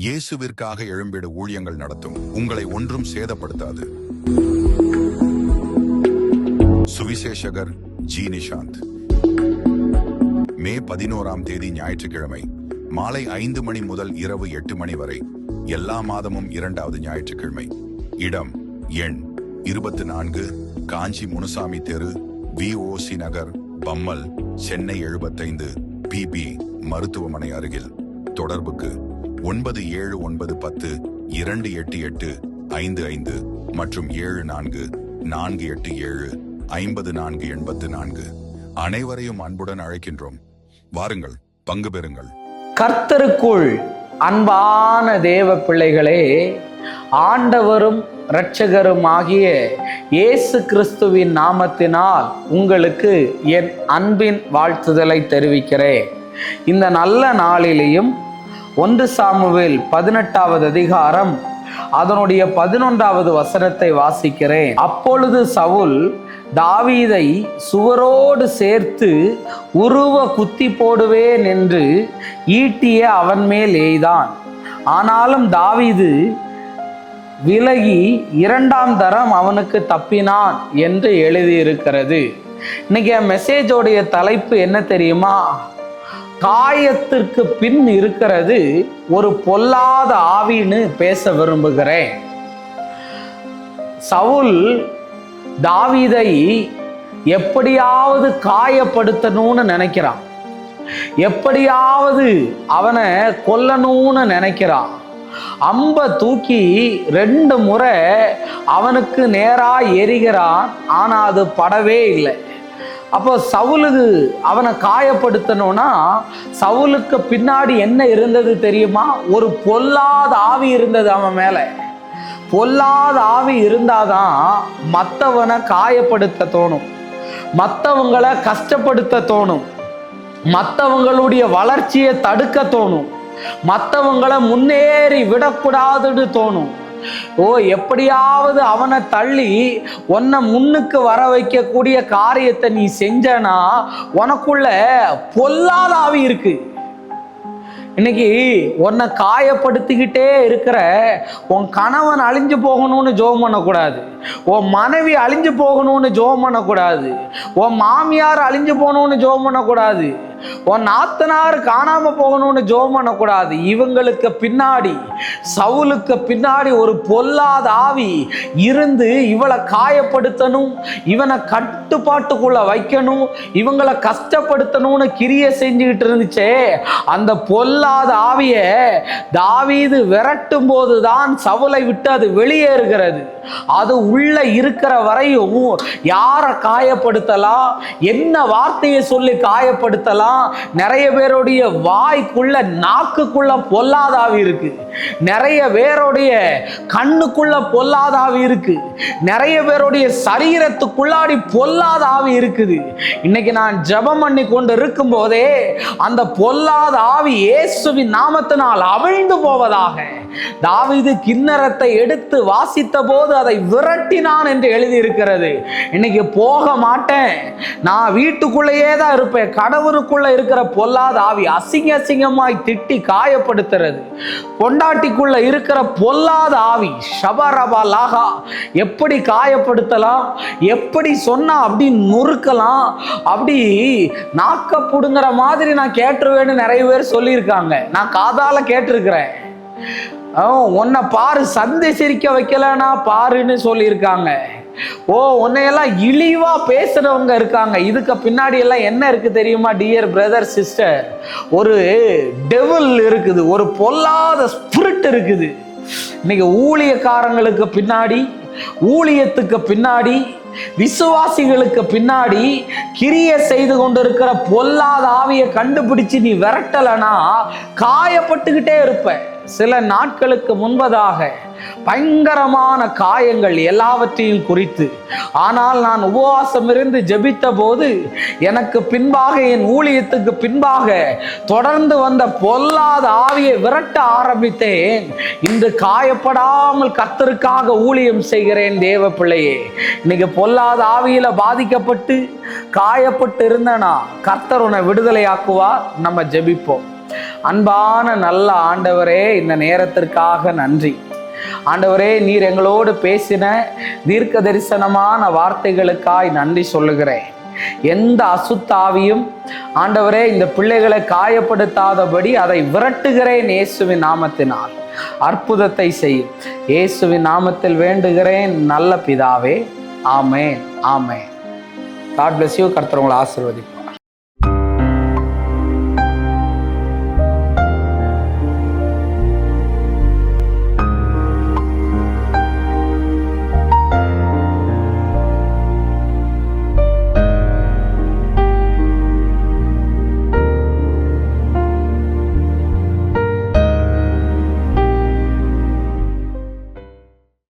இயேசுவிற்காக எழும்பிட ஊழியங்கள் நடத்தும். உங்களை ஒன்றும் சேதப்படுத்தாது. சுவிசேஷகர் ஜி நிஷாந்த் மே பதினோராம் தேதி ஞாயிற்றுக்கிழமை மாலை ஐந்து மணி முதல் இரவு எட்டு மணி வரை எல்லா மாதமும் இரண்டாவது ஞாயிற்றுக்கிழமை. இடம் எண் இருபத்தி நான்கு காஞ்சி முனுசாமி தெரு விஓசி நகர் பம்மல் சென்னை எழுபத்தைந்து பிபி மருத்துவமனை அருகில். தொடர்புக்கு ஒன்பது ஏழு ஒன்பது பத்து இரண்டு எட்டு எட்டு ஐந்து ஐந்து மற்றும் ஏழு நான்கு நான்கு எட்டு ஏழு ஐம்பது நான்கு எண்பத்து நான்கு. அனைவரையும் அன்புடன் அழைக்கின்றோம். வாருங்கள் பங்கு பெறுங்கள். கர்த்தருக்குள் அன்பான தேவ பிள்ளைகளே ஆண்டவரும் இரட்சகரும் ஆகிய இயேசு கிறிஸ்துவின் நாமத்தினால் உங்களுக்கு என் அன்பின் வாழ்த்துதலை தெரிவிக்கிறேன். இந்த நல்ல நாளிலேயும் ஒன்று சாமுவேல் பதினெட்டாவது அதிகாரம் அதனுடைய பதினொன்றாவது வசனத்தை வாசிக்கிறேன். அப்பொழுது சவுல் தாவீதை சுவரோடு சேர்த்து உருவ குத்தி போடுவேன் என்று ஈட்டிய அவன் மேல் எய்தான் ஆனாலும் தாவீது விலகி இரண்டாம் தரம் அவனுக்கு தப்பினான் என்று எழுதியிருக்கிறது. இன்னைக்கு மெசேஜோடைய தலைப்பு என்ன தெரியுமா? காயத்திற்கு பின் இருக்கிறது ஒரு பொல்லாத ஆவின்னு பேச விரும்புகிறேன். சவுல் தாவீதை எப்படியாவது காயப்படுத்தணும்னு நினைக்கிறான். எப்படியாவது அவனை கொல்லணும்னு நினைக்கிறான். அம்ப தூக்கி ரெண்டு முறை அவனுக்கு நேராக எரிகிறான் ஆனால் அது படவே இல்லை. அப்போ சவுலுக்கு அவனை காயப்படுத்தணும்னா சவுலுக்கு பின்னாடி என்ன இருந்தது தெரியுமா? ஒரு பொல்லாத ஆவி இருந்தது அவன் மேலே. பொல்லாத ஆவி இருந்தாதான் மற்றவனை காயப்படுத்த தோணும். மற்றவங்களை கஷ்டப்படுத்த தோணும். மற்றவங்களுடைய வளர்ச்சியை தடுக்க தோணும். மற்றவங்களை முன்னேறி விடக்கூடாதுன்னு தோணும். ஓ எப்படியாவது அவனை தள்ளி உன்னை முன்னுக்கு வர வைக்கக்கூடிய காரியத்தை நீ செஞ்சனா உனக்குள்ள பொல்லாத ஆவி இருக்கு. இன்னைக்கு உன்னை காயப்படுத்திக்கிட்டே இருக்கிற உன் கணவன் அழிஞ்சு போகணும்னு ஜோம் பண்ணக்கூடாது. உன் மனைவி அழிஞ்சு போகணும்னு ஜோம் பண்ணக்கூடாது. உன் மாமியார் அழிஞ்சு போகணும்னு ஜோம் பண்ணக்கூடாது. உன் நாத்தனார் காணாம போகணும்னு ஜோம் பண்ணக்கூடாது. இவங்களுக்கு பின்னாடி சவுலுக்கு பின்னாடி ஒரு பொல்லாத ஆவி இருந்து இவளை காயப்படுத்தணும் இவனை கட்டுப்பாட்டுக்குள்ள வைக்கணும் இவங்களை கஷ்டப்படுத்தணும்னு கிரிய செஞ்சுக்கிட்டு இருந்துச்சே. அந்த பொல்லாத ஆவிய தாவீது விரட்டும் போதுதான் சவுலை விட்டு அது வெளியேறுகிறது. அது உள்ள இருக்கிற வரையும் யாரை காயப்படுத்தலாம் என்ன வார்த்தையை சொல்லி காயப்படுத்தலாம் நிறைய பேருடைய வாய்க்குள்ள நாக்குக்குள்ள பொல்லாதாவி இருக்கு. நிறைய பேருடைய கண்ணுக்குள்ள பொல்லாதாவி இருக்கு. நிறைய பேருடைய சரீரத்துக்குள்ளாடி பொல்லாத ஆவி இருக்குது. இன்னைக்கு நான் ஜெபம் பண்ணி கொண்டு இருக்கும் போதே அந்த பொல்லாத ஆவி இயேசுவின் நாமத்தினால் அவிழ்ந்து போவதாக தாவிது கிண்ணறத்தை எடுத்து வாசித்த போது அதை விரட்டினான் என்று எழுதியிருக்கிறது. இன்னைக்கு போக மாட்டேன். நான் வீட்டுக்குள்ளேயே தான் இருப்பேன். கடவுளுக்குள்ள இருக்கிற பொல்லாத ஆவி அசிங்க அசிங்கமாய் திட்டி காயப்படுத்துறது. பொண்டாட்டிக்குள்ள இருக்கிற பொல்லாத ஆவி ஷபரபா லாகா எப்படி காயப்படுத்தலாம்? எப்படி சொன்னா அப்படி நொறுக்கலாம்? அப்படி நாக்க புடுங்குற மாதிரி நான் கேட்டுருவேன்னு நிறைய பேர் சொல்லியிருக்காங்க. நான் காதால கேட்டிருக்கிறேன். உன்னை பாரு சந்தை சிரிக்க வைக்கலனா பாருன்னு சொல்லியிருக்காங்க. ஓ உன்னையெல்லாம் இழிவா பேசுறவங்க இருக்காங்க. இதுக்கு பின்னாடி எல்லாம் என்ன இருக்கு தெரியுமா டியர் பிரதர் சிஸ்டர் ஒரு டெவில் இருக்குது ஒரு பொல்லாத ஸ்பிரிட் இருக்குது. இன்னைக்கு ஊழியக்காரங்களுக்கு பின்னாடி ஊழியத்துக்கு பின்னாடி விசுவாசிகளுக்கு பின்னாடி கிரிய செய்து கொண்டிருக்கிற பொல்லாத ஆவியை கண்டுபிடிச்சு நீ விரட்டலனா காயப்பட்டுக்கிட்டே இருப்பேன் சில நாட்களுக்கு முன்பதாக பயங்கரமான காயங்கள் எல்லாவற்றையும் குறித்து. ஆனால் நான் உபவாசம் இருந்து ஜெபித்த போது எனக்கு பின்பாக என் ஊழியத்துக்கு பின்பாக தொடர்ந்து வந்த பொல்லாத ஆவியை விரட்ட ஆரம்பித்தேன். இன்று காயப்படாமல் கர்த்தருக்காக ஊழியம் செய்கிறேன் தேவ பிள்ளையே. இன்னைக்கு பொல்லாத ஆவியில பாதிக்கப்பட்டு காயப்பட்டு இருந்தனா கர்த்தர் உன்னை விடுதலையாக்குவார். நம்ம ஜெபிப்போம். அன்பான நல்ல ஆண்டவரே இந்த நேரத்திற்காக நன்றி. ஆண்டவரே நீர் எங்களோடு பேசின தீர்க்க தரிசனமான வார்த்தைகளுக்காய் நன்றி சொல்லுகிறேன். எந்த அசுத்தாவியும் ஆண்டவரே இந்த பிள்ளைகளை காயப்படுத்தாதபடி அதை விரட்டுகிறேன் இயேசுவின் நாமத்தினால். அற்புதத்தை செய்யும் இயேசுவின் நாமத்தில் வேண்டுகிறேன் நல்ல பிதாவே. ஆமேன் ஆமேன். காட் பிளஸ் யூ கர்த்தர் உங்களை ஆசிர்வதிப்பு